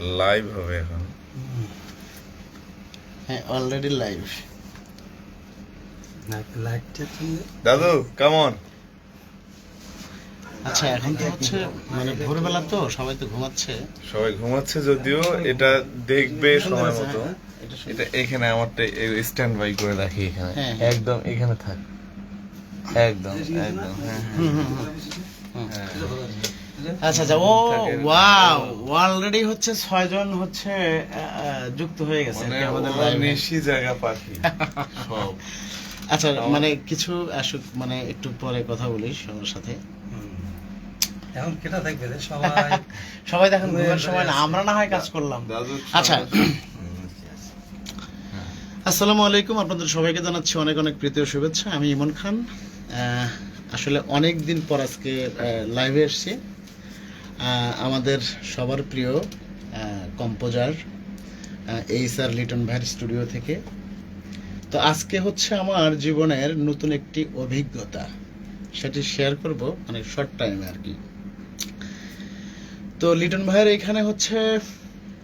Live হবে এখন। হ্যাঁ অলরেডি লাইভ দাদু কেমন আচ্ছা এখন তো হচ্ছে মানে ভোরবেলা তো সবাই তো ঘুমাচ্ছে। সবাই ঘুমাচ্ছে যদিও এটা দেখবে সময় মতো। হ্যাঁ, এটা এখানে আমারটা স্ট্যান্ড বাই করে রাখি এখানে। হ্যাঁ। একদম এখানে থাক। একদম একদম হ্যাঁ। হুম, হুম, হুম। হ্যাঁ। আচ্ছা আচ্ছা ও ওয়াও অলরেডি হচ্ছে ছয়জন হচ্ছে যুক্ত হয়ে গেছে মানে আমাদের জায়গা পাখি আচ্ছা মানে কিছু আসুক মানে একটু পরে কথা বলি সবার সাথে। এখন কেটা রে? সবাই সবাই দেখেন ঘুমের সময় না আমরা না হয় কাজ করলাম। আচ্ছা। আসসালামু আলাইকুম আপনাদের সবাইকে জানাচ্ছি অনেক অনেক প্রীতি ও শুভেচ্ছা। আমি ইমন খান। আসলে অনেক দিন পর আজকে লাইভে এসেছি। আমাদের সবার প্রিয় কম্পোজার এইচ আর লিটন ভাইয়ের স্টুডিও থেকে। তো আজকে হচ্ছে আমার জীবনের নতুন একটি অভিজ্ঞতা সেটি শেয়ার করব মানে শর্ট টাইমে আর কি তো লিটন ভাইয়ের এখানে হচ্ছে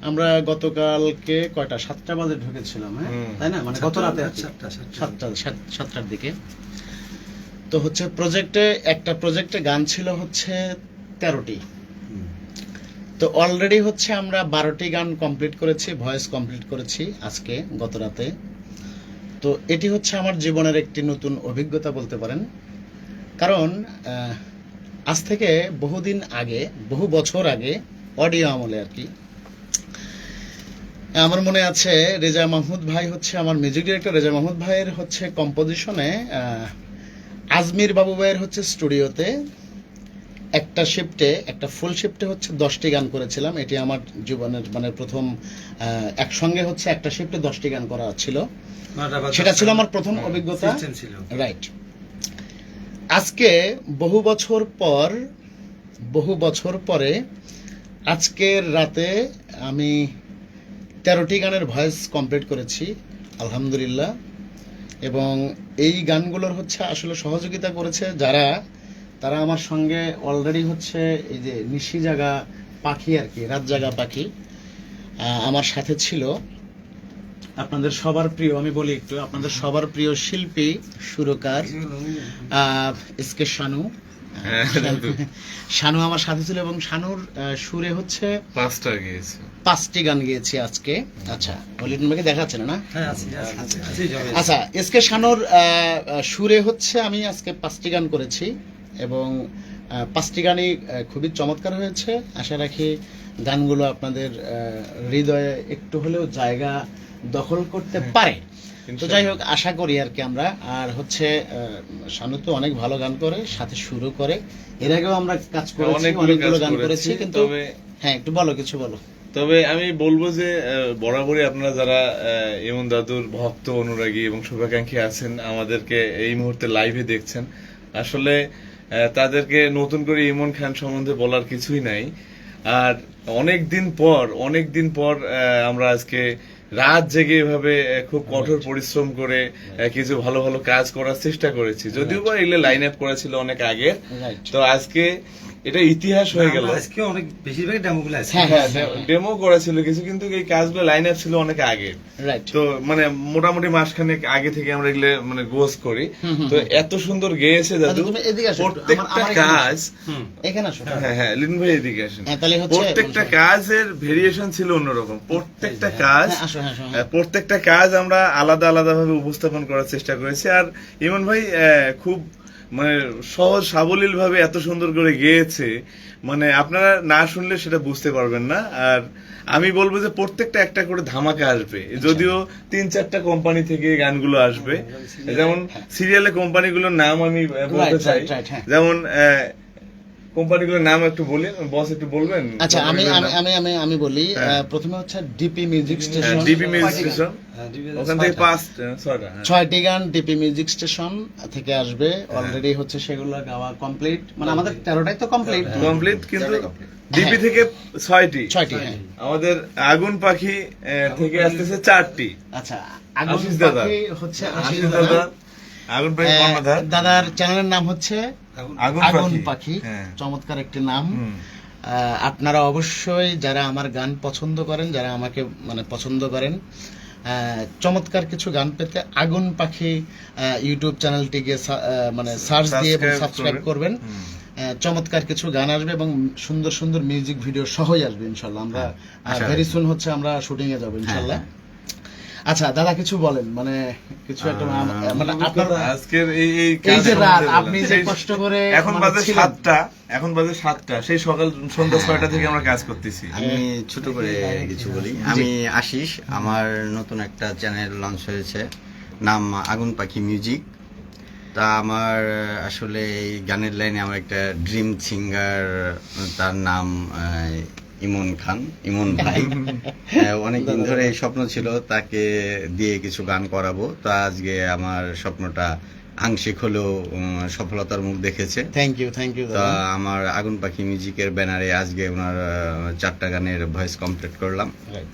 আমরা গতকালকে কয়টা? সাতটা বাজে ঢুকেছিলাম হ্যাঁ? তাই না? মানে গত রাতে সাতটা, সাতটা। সাতটা সাত- সাতটার দিকে। তো হচ্ছে প্রজেক্টে একটা প্রজেক্টে গান ছিল হচ্ছে তেরোটি। তো অলরেডি হচ্ছে আমরা বারোটি গান কমপ্লিট করেছি ভয়েস কমপ্লিট করেছি আজকে, গত রাতে। তো এটি হচ্ছে আমার জীবনের একটি নতুন অভিজ্ঞতা বলতে পারেন। কারণ আজ থেকে বহুদিন আগে, বহু বছর আগে অডিও আমলে আর কি, আমার মনে আছে রেজা মাহমুদ ভাই হচ্ছে আমার মিউজিক ডিরেক্টর রেজা মাহমুদ ভাইয়ের হচ্ছে কম্পোজিশনে আজমির বাবু ভাইয়ের হচ্ছে স্টুডিওতে একটা শিফটে একটা ফুল শিফটে হচ্ছে দশটি গান করেছিলাম। এটি আমার জীবনের মানে প্রথম একসঙ্গে হচ্ছে একটা শিফটে দশটি গান করা ছিল। সেটা ছিল আমার প্রথম অভিজ্ঞতা। রাইট আজকে বহু বছর পর বহু বছর পরে আজকের রাতে আমি তেরোটি গানের ভয়েস কমপ্লিট করেছি আলহামদুলিল্লাহ। এবং এই গানগুলোর হচ্ছে আসলে সহযোগিতা করেছে যারা তারা আমার সঙ্গে অলরেডি হচ্ছে এই যে নিশি জাগা পাখি আর কি রাত জাগা পাখি আমার সাথে ছিল। আপনাদের সবার প্রিয় আমি বলি একটু আপনাদের সবার প্রিয় শিল্পী সুরকার আহ, এস কে শানু। হ্যাঁ, শানু আমার সাথে ছিল এবং শানুর সুরে হচ্ছে পাঁচটা গিয়েছে। পাঁচটি গান গেয়েছি আজকে। আচ্ছা লিটন ভাইকে দেখাচ্ছে না না? হ্যাঁ আছি আছি, আছি আছি জবে আচ্ছা এস কে শানুর সুরে হচ্ছে আমি আজকে পাঁচটি গান করেছি। এবং পাঁচটি গানই খুবই চমৎকার হয়েছে। আশা রাখি গানগুলো আপনাদের হৃদয়ে একটু হলেও জায়গা দখল করতে পারে। তো যাই হোক আশা করি আর কি আমরা। আর হচ্ছে শানু তো অনেক ভালো গান করে সাথে শুরু করে। এর আগেও আমরা কাজ করেছি অনেকগুলো গান করেছি, কিন্তু হ্যাঁ একটু বলো কিছু বলো। তবে আমি বলব যে বরাবরই আপনারা যারা ইমন দাদুর ভক্ত অনুরাগী এবং শুভাকাঙ্ক্ষী আছেন আমাদেরকে এই মুহূর্তে লাইভে দেখছেন। আসলে তাদেরকে নতুন করে ইমন খান সম্বন্ধে বলার কিছুই নাই। আর অনেক দিন পর অনেক দিন পর আমরা আজকে রাত জেগে এভাবে খুব কঠোর পরিশ্রম করে কিছু ভালো ভালো কাজ করার চেষ্টা করেছি। যদিও বা এগুলো লাইন আপ করা ছিল অনেক আগে তো আজকে এটা ইতিহাস হয়ে গেল। আজকে অনেক বেশিরভাগ ডেমোগুলো আছে হ্যাঁ হ্যাঁ হ্যাঁ ডেমো করা ছিল কিছু কিন্তু এই কাজগুলো লাইন আপ ছিল অনেক আগে। তো মানে মোটামুটি মাসখানেক আগে থেকে আমরা এগুলো মানে গোস করি। তো এত সুন্দর গেয়েছে দাদু। তুমি এদিকে আসো প্রত্যেকটা কাজ এখানে আসো। হ্যাঁ হ্যাঁ লিন ভাই এদিকে আসেন। হ্যাঁ, তাহলে হচ্ছে প্রত্যেকটা কাজের ভেরিয়েশন ছিল অন্যরকম। প্রত্যেকটা কাজ হ্যাঁ, হ্যাঁ হ্যাঁ। আহ, প্রত্যেকটা কাজ আমরা আলাদা আলাদা ভাবে উপস্থাপন করার চেষ্টা করেছি। আর ইমন ভাই আহ, খুব মানে সহজ সাবলীল ভাবে এত সুন্দর করে গেয়েছে মানে আপনারা না শুনলে সেটা বুঝতে পারবেন না। আর আমি বলব যে প্রত্যেকটা একটা করে ধামাকা আসবে। যদিও তিন চারটা কোম্পানি থেকে গানগুলো আসবে। যেমন সিরিয়ালে কোম্পানিগুলোর নাম আমি বলতে চাই। হ্যাঁ। যেমন কোম্পানিগুলোর নাম একটু বলেন বস একটু বলবেন? আচ্ছা আমি আমি আমি আমি বলি আহ, হ্যাঁ। প্রথমে হচ্ছে DP music station DB music station হ্যাঁ, ওখান থেকে পাঁচ ছয়টা হ্যাঁ। ছয়টি গান ডিপি মিউজিক স্টেশন থেকে আসবে। অলরেডি হচ্ছে সেগুলো গাওয়া কমপ্লিট মানে আমাদের তেরোটাই তো কমপ্লিট কমপ্লিট কিন্তু ডিপি থেকে ছয়টি। ছয়টি হ্যাঁ। আমাদের আগুন পাখি থেকে আসতেছে চারটি। আচ্ছা আগুন পাখি হচ্ছে আশিস দাদা। আগুন পাখি দাদার চ্যানেলের নাম হচ্ছে আগুন- পাখি। হ্যাঁ। চমৎকার একটি নাম। আপনারা অবশ্যই যারা আমার গান পছন্দ করেন যারা আমাকে মানে পছন্দ করেন চমৎকার কিছু গান পেতে আগুন পাখি ইউটিউব চ্যানেলটিকে মানে সার্চ দিয়ে এবং সাবস্ক্রাইব করবেন। চমৎকার কিছু গান আসবে এবং সুন্দর সুন্দর মিউজিক ভিডিও সহই আসবে ইনশাল্লাহ আমরা ভেরি সুন হচ্ছে আমরা শুটিং এ যাব ইনশাল্লাহ হ্যাঁ, আচ্ছা দাদা কিছু বলেন মানে কিছু একটা মানে আপনার আজকের এই এই এই যে রাত আপনি যে কষ্ট করে এখন মানে বাজে। সাতটা এখন বাজে সাতটা সেই সকাল সন্ধ্যা হ্যাঁ। ছয়টা থেকে আমরা কাজ করতেছি। আমি ছোট করে কিছু বলি। আমি আশিস আমার নতুন একটা চ্যানেল লঞ্চ হয়েছে নাম আগুন পাখি মিউজিক তা আমার আসলে এই গানের লাইনে আমার একটা ড্রিম সিঙ্গার তার নাম ইমন খান ইমন ভাই। অনেক দিন ধরে এই স্বপ্ন ছিল তাকে দিয়ে কিছু গান করাবো। তো আজকে আমার স্বপ্নটা আংশিক হলেও সফলতার মুখ দেখেছে। থ্যাংক ইউ থ্যাংক ইউ তা আমার আগুন পাখি মিউজিকের ব্যানারে আজকে ওনার চারটা গানের ভয়েস কমপ্লিট করলাম।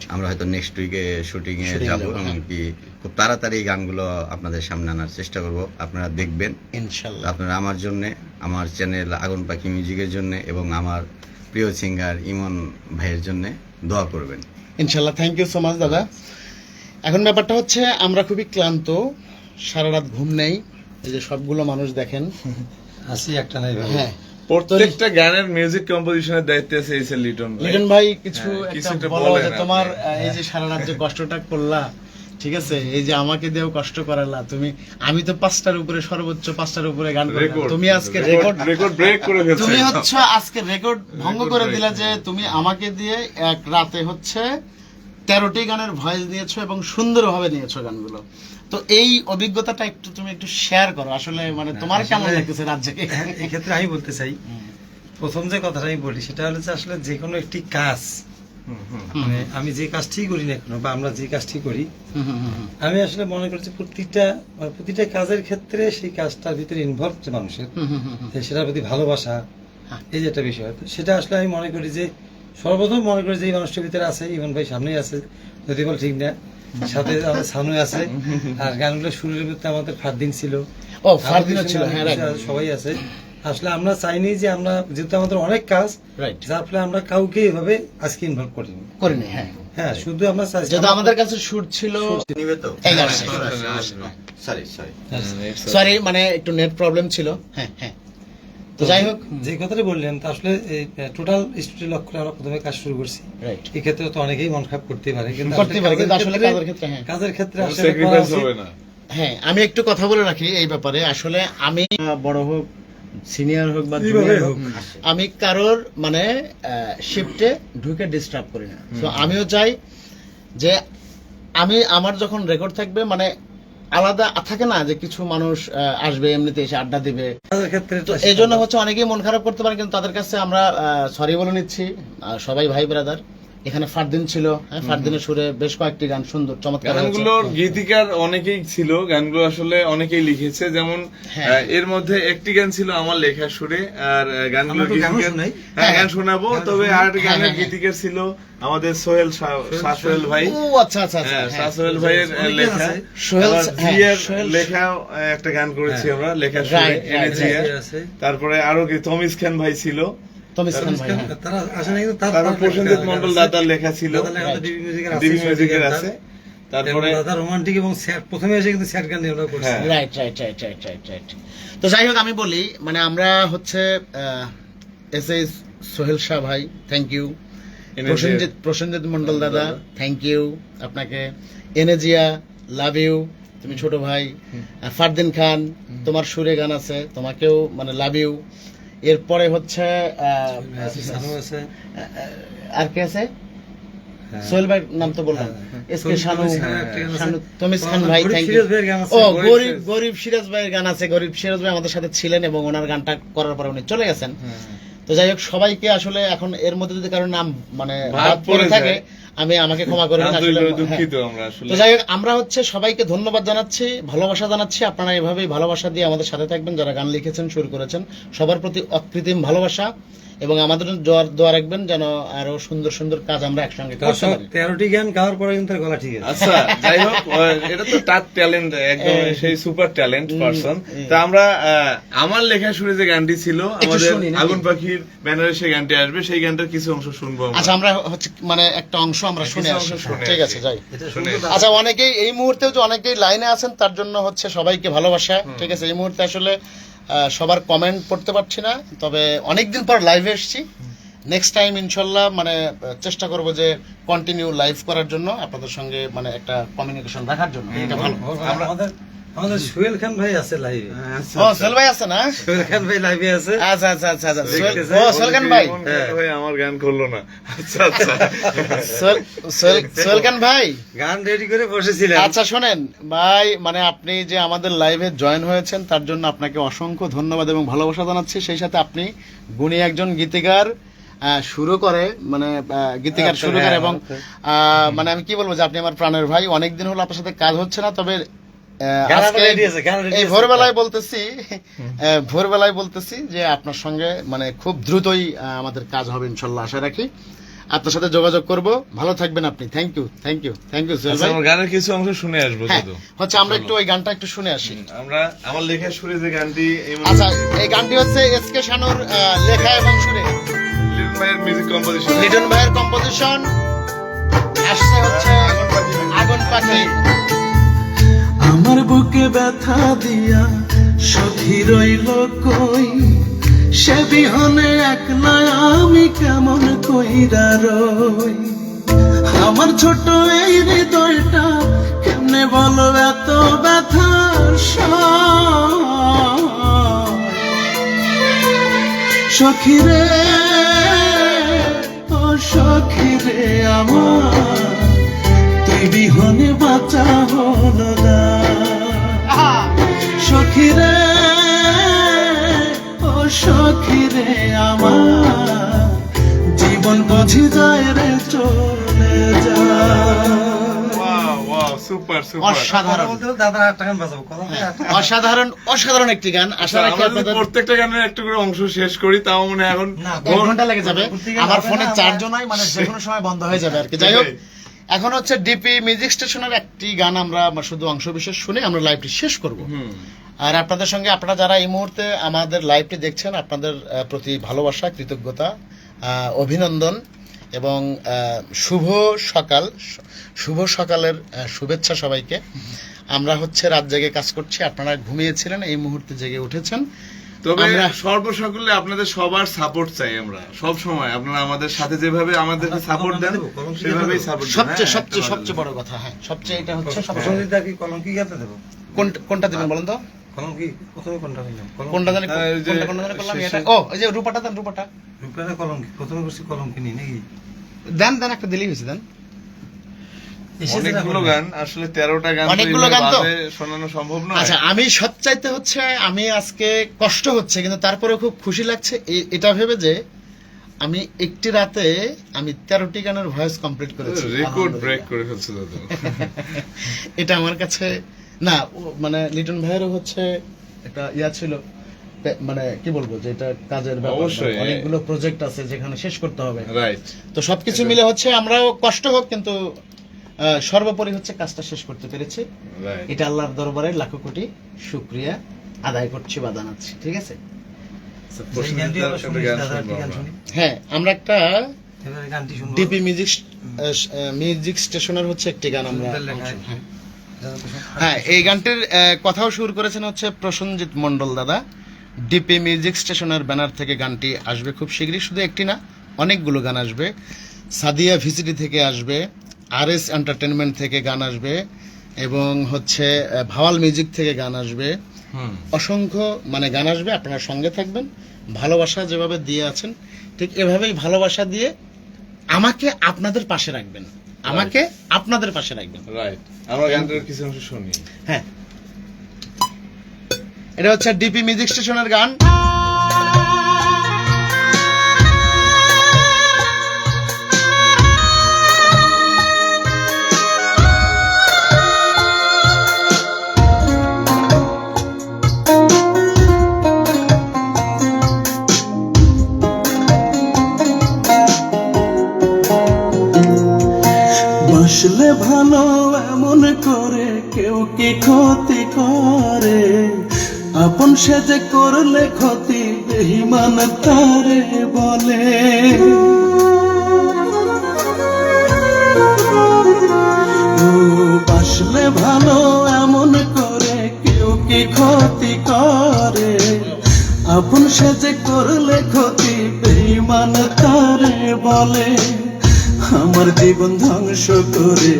আমরা হয়তো নেক্সট উইকে শুটিং এ যাব হ্যাঁ। এমনকি খুব তাড়াতাড়ি এই গানগুলো আপনাদের সামনে আনার চেষ্টা করব। আপনারা দেখবেন। ইনশাল্লাহ। আপনারা আমার জন্য আমার চ্যানেল আগুন পাখি মিউজিকের জন্য এবং আমার প্রিয় সিঙ্গার ইমন ভাইয়ের জন্য দোয়া করবেন। ইনশাল্লাহ থ্যাংক ইউ সো মাচ দাদা। এখন ব্যাপারটা হচ্ছে আমরা খুবই ক্লান্ত সারা রাত ঘুম নেই এই যে সবগুলো মানুষ দেখেন। আসি একটা নাই ভাই। হ্যাঁ। প্রত্যেকটা গানের মিউজিক কম্পোজিশনের দায়িত্বে আছে এই লিটন ভাই। লিটন ভাই কিছু হ্যাঁ, কিছু একটা একটা বলো যে তোমার এই যে সারা রাত যে কষ্টটা করলা ঠিক আছে? এই যে আমাকে দিয়েও কষ্ট করালা তুমি আমি তো পাঁচটার উপরে সর্বোচ্চ পাঁচটার উপরে গান তুমি আজকে রেকর্ড রেকর্ড ব্রেক করে ফেলছে তুমি হচ্ছে আজকে রেকর্ড ভঙ্গ করে দিলে যে তুমি আমাকে দিয়ে এক রাতে হচ্ছে তেরোটি গানের ভয়েস নিয়েছো এবং সুন্দরভাবে নিয়েছো গানগুলো। তো এই অভিজ্ঞতাটা একটু তুমি একটু শেয়ার করো আসলে মানে তোমার কেমন লাগতেছে জেগে হ্যাঁ, এক্ষেত্রে আমি বলতে চাই প্রথম যে কথাটা আমি বলি সেটা হলো যে আসলে যে কোনো একটি কাজ। মানে আমি যে কাজটি করি না কেন বা আমরা যে কাজটি করি। আমি আসলে মনে করছি প্রতিটা মানে প্রতিটা কাজের ক্ষেত্রে সেই কাজটার ভিতরে ইনভলভ যে মানুষের সেটার প্রতি ভালোবাসা হ্যাঁ। এই যে একটা বিষয়। সেটা আসলে আমি মনে করি যে সর্বপ্রথম মনে করি যে এই মানুষটার ভিতরে আছে ইমন ভাই সামনেই আছে যদি বল ঠিক না সাথে আমাদের সানু আছে আর গানগুলো শুরুর ভিতরে আমাদের ফারদিন ছিল। ও ফারদিনও ছিল হ্যাঁ সবাই আছে। আসলে আমরা চাইনি যে আমরা যেহেতু আমাদের অনেক কাজ যার ফলে আমরা কাউকে এভাবে আজকে ইনভলভ করিনি। করিনি হ্যাঁ। হ্যাঁ শুধু আমরা আমাদের কাছে শুট ছিল নিবে তো। এই গান। সরি সরি সরি মানে একটু নেট প্রবলেম ছিল। হ্যাঁ হ্যাঁ। তো যাই হোক। যে কথাটা বললেন তা আসলে টোটাল স্টুডিও লক্ষ্য করে আমরা প্রথমে কাজ শুরু করছি। রাইট এই ক্ষেত্রে তো অনেকেই মন খারাপ করতে পারে কিন্তু করতে পারে, কিন্তু আসলে কাজের ক্ষেত্রে, হ্যাঁ। কাজের ক্ষেত্রে আসলে হ্যাঁ আমি একটু কথা বলে রাখি এই ব্যাপারে। আসলে আমি বড় হোক সিনিয়র হোক বা হোক। আমি কারোর মানে শিফটে ঢুকে ডিস্টার্ব করি না। তো আমিও চাই যে আমি আমার যখন রেকর্ড থাকবে মানে আলাদা থাকে না যে কিছু মানুষ আসবে এমনিতে এসে আড্ডা দিবে। ক্ষেত্রে তো এই জন্য হচ্ছে অনেকেই মন খারাপ করতে পারে কিন্তু তাদের কাছে আমরা সরি বলে নিচ্ছি। সবাই ভাই ব্রাদার এখানে ফারদিন ছিল হ্যাঁ ফারদিনের সুরে বেশ কয়েকটি গান সুন্দর চমৎকার গানগুলোর গীতিকার অনেকেই ছিল গানগুলো আসলে অনেকেই লিখেছে যেমন হ্যাঁ। এর মধ্যে একটি গান ছিল আমার লেখা সুরে আর গানগুলো গীতিকার- হ্যাঁ গান হ্যাঁ। শোনাবো তবে আর হ্যাঁ, গানের হ্যাঁ, হ্যাঁ। গীতিকার ছিল আমাদের সোহেল শাহ- সোহেল ভাই ও আচ্ছা আচ্ছা আচ্ছা হ্যাঁ হ্যাঁ। শাহ সোহেল ভাইয়ের লেখা সোহেল- হ্যাঁ, জিয়ার আহ, একটা গান করেছি হ্যাঁ। আমরা লেখা সুরে। তারপরে আরও কি তমিজ খান ভাই ছিল তারপর রোমান্টিক এবং প্রথমে এসে কিন্তু স্যাড গান। Right right right right right right তো যাই হোক আমি বলি মানে আমরা হচ্ছে এস এস সোহেল শাহ ভাই থ্যাংক ইউ প্রসেনজিৎ প্রসেনজিৎ মন্ডল দাদা। থ্যাংক ইউ আপনাকে এনেজিয়া লাভ ইউ তুমি ছোট ভাই। ফারদিন খান তোমার সুরে গান আছে তোমাকেও মানে লাভ ইউ এরপরে হচ্ছে আর কে আছে? হ্যাঁ। সোহেল ভাই নাম তো বললাম। এস কে শানু তমিজ খান ভাই ও গরিব গরিব সিরাজ। ভাইয়ের গান আছে গরিব সিরাজ ভাই আমাদের সাথে ছিলেন এবং ওনার গানটা করার পরে উনি চলে গেছেন। তো যাই হোক সবাইকে আসলে এখন এর মধ্যে যদি কারোর নাম মানে পড়ে থাকে। আমি আমাকে ক্ষমা করবেন আন্তরিকভাবে হ্যাঁ। দুঃখিত আমরা আসলে। তো যাই হোক আমরা হচ্ছে সবাইকে ধন্যবাদ জানাচ্ছি ভালোবাসা জানাচ্ছি। আপনারা এভাবেই ভালোবাসা দিয়ে আমাদের সাথে থাকবেন। যারা গান লিখেছেন শুরু করেছেন সবার প্রতি অকৃত্রিম ভালোবাসা। এবং আমাদের দোয়া- রাখবেন যেন আরও সুন্দর সুন্দর কাজ আমরা একসঙ্গে করতে পারি। তেরোটি গান গাওয়ার পরে কিন্তু গলা ঠিক আছে। আচ্ছা যাই হোক এটা তো তার ট্যালেন্ট একদম সেই সুপার ট্যালেন্ট পারসন তা আমরা আমার লেখা শুনে যে গানটি ছিল আমাদের? আগুন পাখির ব্যানারে সেই গানটি আসবে সেই গানটার কিছু অংশ শুনব আচ্ছা আমরা হচ্ছে মানে একটা অংশ আমরা শুনে আসি। ঠিক আছে যাই। আচ্ছা অনেকেই এই মুহূর্তেও যে অনেকেই লাইনে আছেন তার জন্য হচ্ছে সবাইকে ভালোবাসা। ঠিক আছে এই মুহূর্তে আসলে সবার কমেন্ট পড়তে পারছি না, তবে অনেকদিন পর লাইভে এসেছি। নেক্সট টাইম ইনশাল্লাহ মানে চেষ্টা করব যে কন্টিনিউ লাইভ করার জন্য, আপনাদের সঙ্গে মানে একটা কমিউনিকেশন রাখার জন্য। এটা ভালো। আমাদের আমাদের সোহেল খান ভাই আছে লাইভে ও সোহেল ভাই আছে না? সোহেল খান ভাই লাইভে আছে। আচ্ছা আচ্ছা আচ্ছা আচ্ছা। ও সোহেল খান ভাই। ভাই আমার গান করল না। আচ্ছা আচ্ছা। সোহেল- সোহেল- সোহেল খান ভাই। গান রেডি করে বসেছিলেন আচ্ছা শোনেন ভাই মানে আপনি যে আমাদের লাইভে জয়েন হয়েছেন তার জন্য আপনাকে অসংখ্য ধন্যবাদ এবং ভালোবাসা জানাচ্ছি। সেই সাথে আপনি গুণী একজন গীতিকার আহ, শুরু করে মানে গীতিকার আচ্ছা, শুরু করে হ্যাঁ, এবং আচ্ছা। আহ, মানে আমি কি বলব যে আপনি আমার প্রাণের ভাই। অনেকদিন হলো আপনার সাথে কাজ হচ্ছে না তবে এই ভোরবেলায় বলতেছি ভোরবেলায় বলতেছি যে আপনার সঙ্গে মানে খুব দ্রুতই আমাদের কাজ হবে ইনশাল্লাহ আশা রাখি। আপনার সাথে যোগাযোগ করব। ভালো থাকবেন আপনি। Thank you thank you thank you আচ্ছা, আমার গানের কিছু অংশ শুনে আসব হ্যাঁ হচ্ছে আমরা একটু ওই গানটা একটু শুনে আসি। আমরা আমার লেখা সুরে যে গানটি আচ্ছা এই গানটি হচ্ছে এস কে শানুর লেখা এবং সুরে। লিটন ভাইয়ের মিউজিক কম্পোজিশন লিটন ভাইয়ের কম্পোজিশন আসছে হচ্ছে আগুন পাখি। আমার বুকে ব্যথা দিয়া সখী রইল কই? সে বিহনে একলা আমি কেমন কইরা রই? আমার ছোট এই হৃদয়টা কেমনে বলো এত ব্যথার সয়? সখী রে, ও সখী রে আমার, তুই বিহনে বাঁচা হলো না। সখী রে ও সখী রে আমার জীবন বুঝি যায় রে চলে অসাধারণ। অসাধারণ একটি গান। আশা আচ্ছা, রাখি আমরা আপনাদের প্রত্যেকটা গানের একটু করে অংশ শেষ করি তাও মনে এখন ঘণ্টা লেগে যাবে। আমার ফোনে চার্জ মানে যে কোনো সময় বন্ধ হয়ে যাবে আর কি। যাই হোক এখন হচ্ছে ডিপি মিউজিক স্টেশনের একটি গান আমরা শুধু অংশ বিশেষ শুনে আমরা লাইভটি শেষ করব। আর আপনাদের সঙ্গে আপনারা যারা এই মুহূর্তে আমাদের লাইভটি দেখছেন আপনাদের প্রতি ভালোবাসা কৃতজ্ঞতা অভিনন্দন এবং শুভ সকাল শুভ সকালের শুভেচ্ছা সবাইকে। আমরা হচ্ছে রাত জেগে কাজ করছি। আপনারা ঘুমিয়েছিলেন এই মুহূর্তে জেগে উঠেছেন। তবে আমরা- সর্বসকলে আপনাদের সবার সাপোর্ট চাই আমরা সব সময়। আপনারা আমাদের সাথে যেভাবে আমাদের সাপোর্ট দেন সেভাবেই? সাপোর্ট সবচেয়ে সবচেয়ে সবচেয়ে বড় কথা হ্যাঁ সবচেয়ে এটা হচ্ছে সবচেয়ে প্রসঞ্জিতদা কি কলম কি গাতে দেবো। কোনটা- কোনটা দেবেন বলেন তো? কলম কি প্রথমে কোনটা হইলাম কোনটা জানি আহ, এই যে কোনটা কোনটা জানি করলাম এটা ও এই যে রূপাটা দেন রূপাটা। রূপকারে কলম কি প্রথমে করছি কলম কিনি নাকি? দেন দেন একটা দিলেই হয়েছে দেন। অনেকগুলো গান আসলে তেরোটা গান অনেকগুলো গান তো? শোনানো সম্ভব নয়। আচ্ছা আমি সবচাইতে হচ্ছে আমি আজকে কষ্ট হচ্ছে কিন্তু তারপরে খুব খুশি লাগছে। এটা ভেবে যে আমি একটি রাতে আমি তেরোটি গানের ভয়েস কমপ্লিট করেছি। রেকর্ড আলহামদুলিল্লাহ। ব্রেক করে ফেলছে দাদু। এটা আমার কাছে না মানে লিটন ভাইয়েরও হচ্ছে একটা ইয়া ছিল মানে কি বলব যে এটা কাজের ব্যাপার অবশ্যই। অনেকগুলো প্রজেক্ট আছে যেখানে শেষ করতে হবে রাইট তো সবকিছু মিলে হচ্ছে আমরাও কষ্ট হোক কিন্তু সর্বোপরি হচ্ছে কাজটা শেষ করতে পেরেছি রাইট এটা আল্লাহর দরবারে লাখো কোটি শুক্রিয়া আদায় করছি বা জানাচ্ছি ঠিক আছে শুনি। হ্যাঁ আমরা একটা গানটি শুনব। ডিপি মিউজিক মিউজিক স্টেশনের হচ্ছে একটি গান আমরা। হ্যাঁ। এই গানটির কথাও সুর করেছেন হচ্ছে প্রসঞ্জিৎ মন্ডল দাদা। ডিপি মিউজিক স্টেশনের ব্যানার থেকে গানটি আসবে খুব শীঘ্রই শুধু একটি না অনেকগুলো গান আসবে। সাদিয়া ভিসিডি থেকে আসবে আর এস এন্টারটেনমেন্ট থেকে গান আসবে এবং হচ্ছে ভাওয়াল মিউজিক থেকে গান আসবে। অসংখ্য মানে গান আসবে আপনারা সঙ্গে থাকবেন। ভালোবাসা যেভাবে দিয়ে আছেন ঠিক এভাবেই ভালোবাসা দিয়ে আমাকে আপনাদের পাশে রাখবেন। আমাকে আপনাদের পাশে রাখবেন। রাইট আমরা গানটার কিছু অংশ শুনি। হ্যাঁ। এটা হচ্ছে ডিপি মিউজিক স্টেশনের গান। বাসলে ভালো, এমন করে কেউ কি ক্ষতি করে? আপন সেজে করলে ক্ষতি বেহিমান তারে বলে। ও বাসলে ভালো, এমন করে কেউ কি ক্ষতি করে? আপন সেজে করলে ক্ষতি বেইমান তারে বলে। আমার জীবন ধ্বংস করে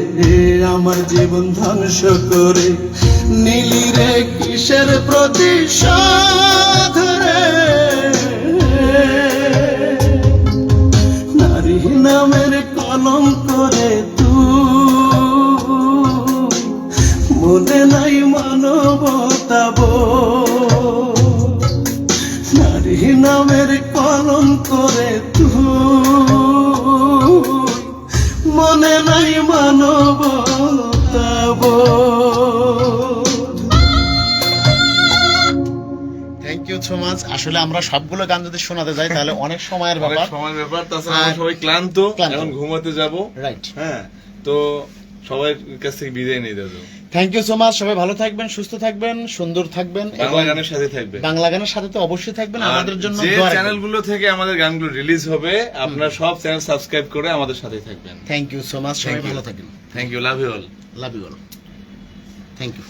আমার জীবন ধ্বংস করে। নীলি রে কিসের প্রতিশোধ? ইউ সো মাচ আসলে আমরা সবগুলো গান যদি শোনাতে যাই তাহলে অনেক সময়ের ব্যাপার। সময় ব্যাপার তাছাড়া আমরা সবাই ক্লান্ত। এখন ঘুমাতে যাব। রাইট হ্যাঁ তো সবার কাছ থেকে বিদায় নিয়ে দাদু থ্যাংক ইউ সো মাচ সবাই ভালো থাকবেন সুস্থ থাকবেন সুন্দর থাকবেন বাংলা গানের সাথে থাকবে বাংলা গানের সাথে তো অবশ্যই থাকবেন আমাদের জন্য যে চ্যানেলগুলো থেকে আমাদের গানগুলো রিলিজ হবে আপনারা সব চ্যানেল সাবস্ক্রাইব করে আমাদের সাথে থাকবেন। থ্যাংক ইউ সো মাচ সবাই ভালো থাকেন thank you love you all love you all thank you